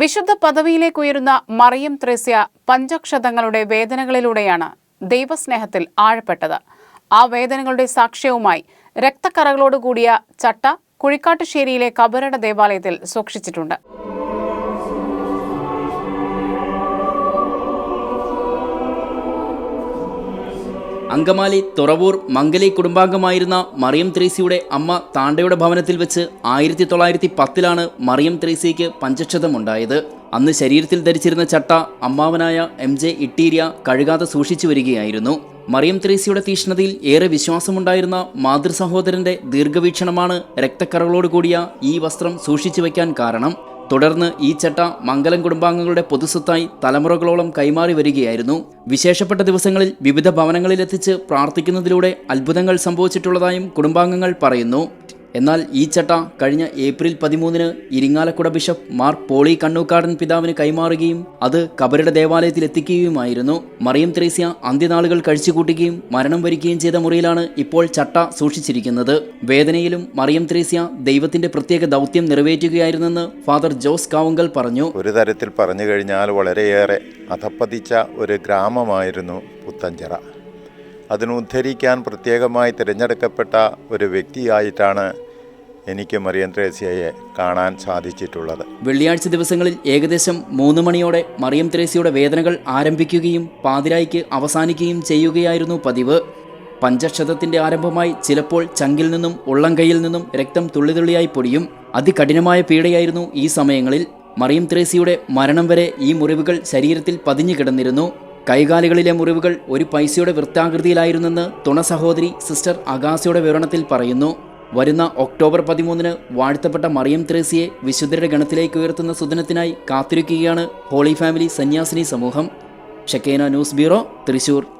വിശുദ്ധ പദവിയിലേക്ക് ഉയരുന്ന മറിയം ത്രേസ്യ പഞ്ചക്ഷതങ്ങളുടെ വേദനകളിലൂടെയാണ് ദൈവസ്നേഹത്തിൽ ആഴപ്പെട്ടത്. ആ വേദനകളുടെ സാക്ഷ്യവുമായി രക്തക്കറകളോടുകൂടിയ ചട്ട കുഴിക്കാട്ടുശ്ശേരിയിലെ കബരട ദേവാലയത്തിൽ സൂക്ഷിച്ചിട്ടുണ്ട്. അങ്കമാലി തുറവൂർ മംഗലി കുടുംബാംഗമായിരുന്ന മറിയം ത്രേസിയുടെ അമ്മ താണ്ടയുടെ ഭവനത്തിൽ വെച്ച് ആയിരത്തി തൊള്ളായിരത്തി പത്തിലാണ് മറിയം ത്രേസിക്ക് പഞ്ചക്ഷതമുണ്ടായത്. അന്ന് ശരീരത്തിൽ ധരിച്ചിരുന്ന ചട്ട അമ്മാവനായ എം ജെ ഇട്ടീരിയ കഴുകാതെ സൂക്ഷിച്ചു വരികയായിരുന്നു. മറിയം ത്രേസിയുടെ തീഷ്ണതയിൽ ഏറെ വിശ്വാസമുണ്ടായിരുന്ന മാതൃസഹോദരന്റെ ദീർഘവീക്ഷണമാണ് രക്തക്കറകളോട് കൂടിയ ഈ വസ്ത്രം സൂക്ഷിച്ചു വയ്ക്കാൻ കാരണം. തുടർന്ന് ഈ ചട്ട മംഗലം കുടുംബാംഗങ്ങളുടെ പൊതുസ്വത്തായി തലമുറകളോളം കൈമാറി വരികയായിരുന്നു. വിശേഷപ്പെട്ട ദിവസങ്ങളിൽ വിവിധ ഭവനങ്ങളിലെത്തിച്ച് പ്രാർത്ഥിക്കുന്നതിലൂടെ അത്ഭുതങ്ങൾ സംഭവിച്ചിട്ടുള്ളതായും കുടുംബാംഗങ്ങൾ പറയുന്നു. എന്നാൽ ഈ ചട്ട കഴിഞ്ഞ ഏപ്രിൽ പതിമൂന്നിന് ഇരിങ്ങാലക്കുട ബിഷപ്പ് മാർ പോളി കണ്ണൂക്കാടൻ പിതാവിന് കൈമാറുകയും അത് കബരുടെ ദേവാലയത്തിൽ എത്തിക്കുകയുമായിരുന്നു. മറിയം ത്രേസ്യ അന്ത്യനാളുകൾ കഴിച്ചുകൂട്ടുകയും മരണം വരികയും ചെയ്ത മുറിയിലാണ് ഇപ്പോൾ ചട്ട സൂക്ഷിച്ചിരിക്കുന്നത്. വേദനയിലും മറിയം ത്രേസ്യ ദൈവത്തിന്റെ പ്രത്യേക ദൗത്യം നിറവേറ്റുകയായിരുന്നെന്ന് ഫാദർ ജോസ് കാവുങ്കൽ പറഞ്ഞു. ഒരു തരത്തിൽ പറഞ്ഞു കഴിഞ്ഞാൽ വളരെയേറെ അധപ്പതിച്ച ഒരു ഗ്രാമമായിരുന്നു പുത്തഞ്ചിറ. അതിനുദ്ധരിക്കാൻ പ്രത്യേകമായി തിരഞ്ഞെടുക്കപ്പെട്ട ഒരു വ്യക്തിയായിട്ടാണ് എനിക്ക് മറിയം ത്രേസ്യയെ കാണാൻ സാധിച്ചിട്ടുള്ളത്. വെള്ളിയാഴ്ച ദിവസങ്ങളിൽ ഏകദേശം മൂന്ന് മണിയോടെ മറിയം ത്രേസ്യയുടെ വേദനകൾ ആരംഭിക്കുകയും പാതിരായിക്ക് അവസാനിക്കുകയും ചെയ്യുകയായിരുന്നു പതിവ്. പഞ്ചക്ഷതത്തിന്റെ ആരംഭമായി ചിലപ്പോൾ ചങ്കിൽ നിന്നും ഉള്ളംകൈയിൽ നിന്നും രക്തം തുള്ളിതുള്ളിയായി പൊടിയും. അതികഠിനമായ പീഡയായിരുന്നു ഈ സമയങ്ങളിൽ മറിയം ത്രേസിയുടെ മരണം വരെ ഈ മുറിവുകൾ ശരീരത്തിൽ പതിഞ്ഞു കിടന്നിരുന്നു. കൈകാലുകളിലെ മുറിവുകൾ ഒരു പൈസയുടെ വൃത്താകൃതിയിലായിരുന്നെന്ന് തുണ സഹോദരി സിസ്റ്റർ അഗാസയുടെ വിവരണത്തിൽ പറയുന്നു. വരുന്ന ഒക്ടോബർ പതിമൂന്നിന് വാഴ്ത്തപ്പെട്ട മറിയം ത്രേസിയെ വിശുദ്ധരുടെ ഗണത്തിലേക്ക് ഉയർത്തുന്ന സുദിനത്തിനായി കാത്തിരിക്കുകയാണ് ഹോളി ഫാമിലി സന്യാസിനി സമൂഹം. Shekinah news bureau Thrissur.